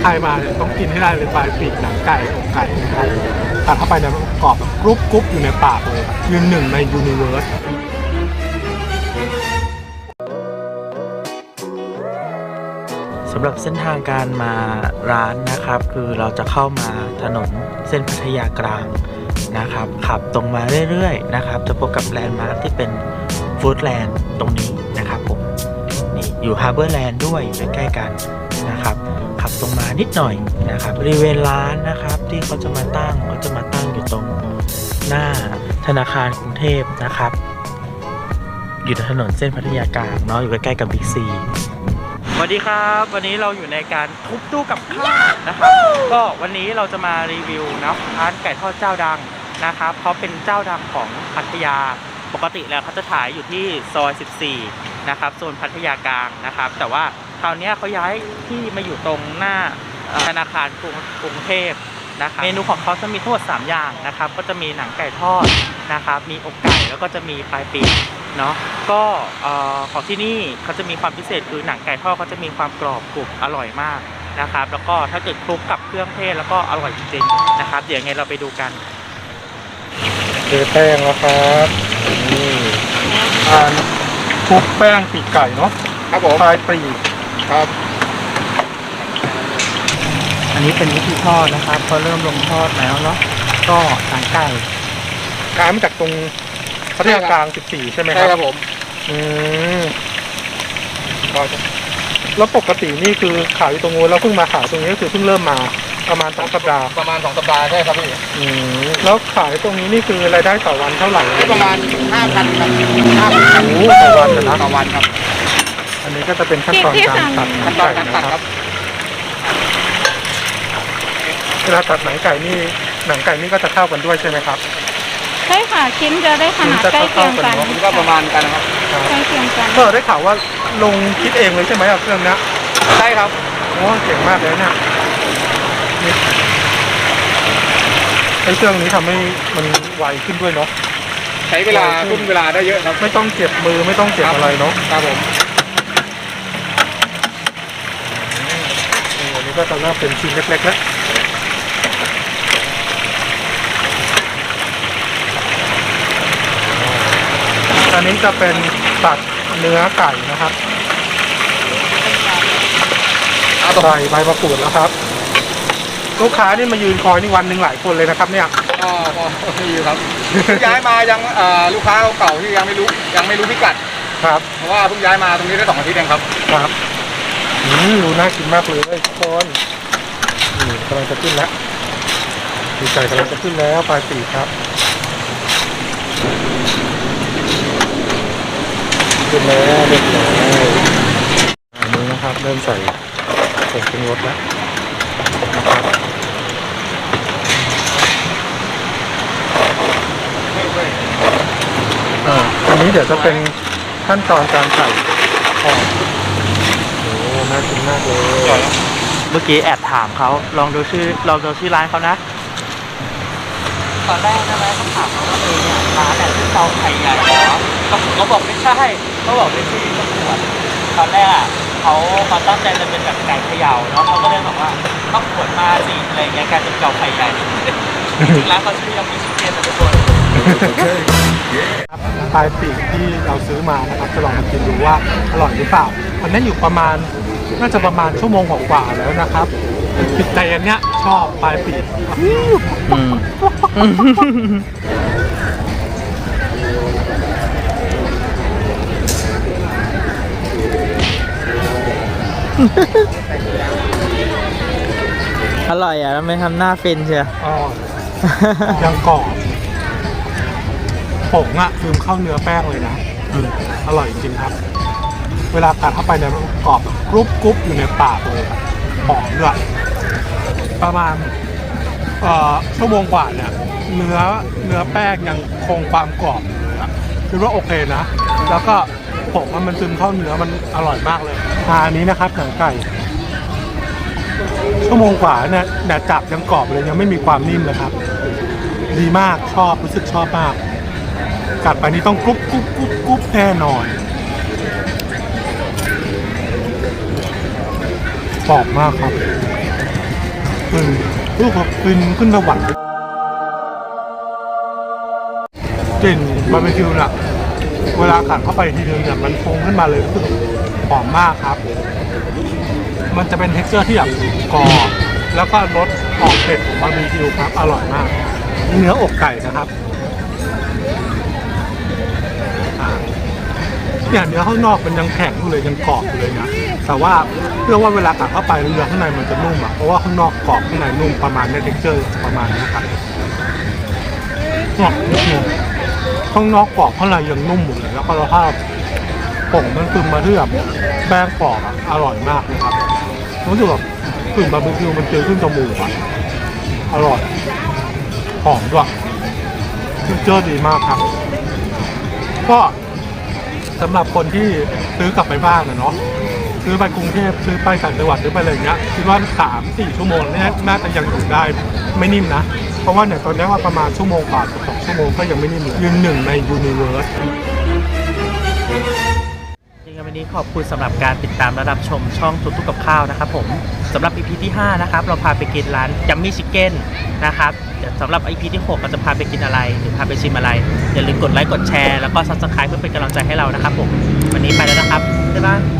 ใครมาเนี่ยต้องกินให้ได้เลยปลายปีกหนังไก่อกไก่นะครับกัดเข้าไปเนี่ยมันกรอบแบบกรุบกรุบอยู่ในปากเลยยืนหนึ่งในยูนิเวิร์สสำหรับเส้นทางการมาร้านนะครับ คือเราจะเข้ามาถนนเส้นพัทยากลางนะครับ ขับตรงมาเรื่อยๆนะครับ จะพบกับแลนด์มาร์คที่เป็นฟู้ดแลนด์ตรงนี้นะครับผมนี่อยู่ฮาร์เบอร์แลนด์ด้วยอยู่ใกล้ๆกัน นะครับ ขับตรงมานิดหน่อยนะครับบริเวณร้านนะครับที่เขาจะมาตั้งเขาจะมาตั้งอยู่ตรงหน้าธนาคารกรุงเทพนะครับ อยู่ถนนเส้นพัทยากลางเนาะอยู่ใกล้ๆกับบิ๊กซีสวัสดีครับ วันนี้เราอยู่ในการทุบตู้กับข้าวนะครับ ก็วันนี้เราจะมารีวิวนะร้านไก่ทอดเจ้าดังนะครับเขาเป็นเจ้าดังของพัทยาปกติแล้วเขาจะขายอยู่ที่ซอย 14 นะครับโซนพัทยากลางนะครับ แต่ว่า คราวเนี้ยเขาย้ายที่มาอยู่ตรงหน้าเอ่อธนาคารกรุงกรุงเทพนะครับเมนูของเขาจะมีทั้งหมด3อย่างนะครับ ก็จะมีหนังไก่ทอดนะครับ มีอกไก่แล้วก็จะมีปลายปีกเนาะก็เอ่อของที่นี่เขาจะมีความพิเศษคือหนังไก่ทอดเขาจะมีความกรอบกรุบอร่อยมากนะครับ แล้วก็ถ้าเกิดคลุกกับเครื่องเทศแล้วก็อร่อยจริงๆนะครับ เดี๋ยวยังไงเราไปดูกันเจอแป้งแล้วครับนี่ทานคลุกแป้งปีกไก่เนาะครับผมปลายปีก ครับ อันนี้เป็นวิธีทอดนะครับพอเริ่มลงทอดแล้วเนาะก็หนังไก่ขายมาจากตรงพัทยากลาง 14 ใช่ไหมคใช่ครัรับบผม อืมก็จะแล้วปกตินี่คือขายอยู่ตรงนู้นแล้วเพิ่งมาขายตรงนี้ก็คือเพิ่งเริ่มมาประมาณสองสัปดาห์ ประมาณสองสัปดาห์ใช่ครับพี่อืมแล้วขายตรงนี้นี่คือรายได้ต่อวันเท่าไหร่ ประมาณห้าพันครับห้าพันครับโอ้โหต่อวันนะ ต่อวันครับอั นนี้ก็จะเป็นขั้นตอนการตัดหนัขั้นงตอนไก่การนะตัดคครัรับบเวลาตัดหนังไก่นี่หนังไก่นี่ก็จะเท่ากันด้วยใช่ไหมครับใช่ค่ะชิ้นจะได้ขนาดชิ้นจะใกล้เคียงกันเท่าๆกันเนอะผมก็ประมาณกันนะครับใกล้เคียงกันก็ได้ข่าวว่าลงคิดเองเลยใช่ไหมกับเครื่องเนี้ยใช่ครับโอ้เก่งมากเลยเนี่ยนี่ไอ้เครื่องนี้ทำให้มันไวขึ้นด้วยเนาะใช้เวลาทุ่มเวลาได้เยอะครับ ไม่ต้องเจ็บมือไม่ต้องเจ็บอะไรเนาะครับผม นี่อันนี้ก็จะเริ่มเป็นชิ้นเล็กๆแล้วอันนี้จะเป็นตัดเนื้อไก่นะครับเอาต่อใส่ใบมะกรูดแล้วครับ ลูกค้านี่มายืนคอยนี่วันหนึ่งหลายคนเลยนะครับ เนี่ยก็พอมีอยู่ครับเพิ่งย้ายมายังเอ่อลูกค้าเก่าๆที่ยังไม่รู้ยังไม่รู้พิกัดครับเพราะว่าเพิ่งย้ายมาตรงนี้ได้สองอาทิตย์เองครับ ครับอืม ดูน่ากินมากเลยทุกคนนี่กำลังจะขึ้นแล้วดีใจกำลังจะขึ้นแล้วปลายปีครับขึ้นแล้วเรียบร้อยอันนี้นะครับ เริ่มใส่ผงปรุงรสแล้วอ่าอันนี้เดี๋ยวจะเป็นขั้นตอนการใส่ออกโอ้ น่ากินมากเลยเมื่อกี้แอบถามเขาลองดูชื่อลองดูชื่อร้านเขานะ ตอนแรกใช่ไหมเขาถามเขาว่าเออเนี่ยร้านเนี่ยชื่อเตาไข่ใหญ่เหรอเขาเขาบอกไม่ใช่เขาบอกเป็นชื่อตำรวจตอนแรกอะเขาเขาตั้งใจจะเป็นแบบไก่เขย่าเนาะเขาก็เลยบอกว่าต้องขวดมาสิอะไรอย่างเงี้ยกลายเป็นเตาไข่ใหญ่จริงๆร้านเขาชื่อยังมีชื่อเทนนะทุกคน ปลายปีกที่เราซื้อมานะครับจะลองมากินดูว่าอร่อยหรือเปล่าอันนี้อยู่ประมาณน่าจะประมาณชั่วโมงกว่าๆแล้วนะครับติดใจอันเนี้ยชอบปลายปีกอร่อยอะแล้วไม่ทำหน้าฟินเชียวอ๋อยังกรอบ ผงอะซึมเข้าเนื้อแป้งเลยนะอืมอร่อยจริงครับ เวลากัดเข้าไปเนี่ยมันกรอบกรุบกรุบอยู่ในปากเลยอะหอมด้วยประมาณเอ่อชั่วโมงกว่าเนี่ยเนื้อเนื้อแป้งยังคงความกรอบอยู่เลยอะคิดว่าโอเคนะ แล้วก็ผงอะมันซึมเข้าเนื้อมันอร่อยมากเลยอาอันนี้นะครับหนังไก่ ชั่วโมงกว่าเนี่ยเนี่ยจับยังกรอบเลยยังไม่มีความนิ่มเลยครับ ดีมากชอบรู้สึกชอบมาก กัดไปนี่ต้องกรุบกรุบกรุบกรุบแน่นอนกรอบมากครับอืมรู้สึกว่าฟินขึ้นสวรรค์กลิ่นบาร์บีคิวน่ะ เวลากัดเข้าไปทีนึงเนี่ยมันฟุ้งขึ้นมาเลยรู้สึกหอมมากครับ มันจะเป็นเท็กเจอร์ที่แบบกรอบแล้วก็รสออกเผ็ดของบาร์บีคิวครับ อร่อยมาก เนื้ออกไก่นะครับ เนี่ยเนื้อข้างนอกมันยังแข็งอยู่เลยยังกรอบอยู่เลยนะแต่ว่าเชื่องว่าเวลากัดเข้าไปเนื้อข้างในมันจะนุ่มอะเพราะว่าข้างนอกกรอบข้างในนุ่มประมาณในเท็กเจอร์ประมาณนี้ครับเนี่ยเนี่ยข้างนอกกรอบข้างในยังนุ่มอยู่เลยแล้วก็รสชาติผงมันซึมมาที่แบบแป้งกรอบอะอร่อยมากเลยครับรู้สึกแบบกลิ่นบาร์บีคิวมันเจอขึ้นจมูกอะอร่อยหอมด้วยเจอร์ดีมากครับ ก็ สำหรับคนที่ซื้อกลับไปบ้านนะเนาะซื้อไปกรุงเทพซื้อไปต่างจังหวัดซื้อไปอะไรอย่างเงี้ยคิดว่าสามสี่ชั่วโมงเนี่ยน่าจะยังอยู่ได้ไม่นิ่มนะ เพราะว่าเนี่ยตอนนี้ว่าประมาณชั่วโมงกว่าสองชั่วโมงก็ยังไม่นิ่มเลยยืนหนึ่งในยูนิเวิร์สจริงวันนี้ขอบคุณสำหรับการติดตามและรับชมช่องทุกทุกกับข้าวนะครับผม สำหรับ EP ที่ 5 นะครับ เราพาไปกินร้านจัมมี่ชิคเก้นนะครับเดี๋ยวสำหรับ EP ที่ 6 เราจะพาไปกินอะไร หรือพาไปชิมอะไร อย่าลืมกดไลค์กดแชร์แล้วก็ซับสไคร b e เพื่อเป็นกำลังใจให้เรานะครับผมวันนี้ไปแล้วนะครับบ๊ายบาย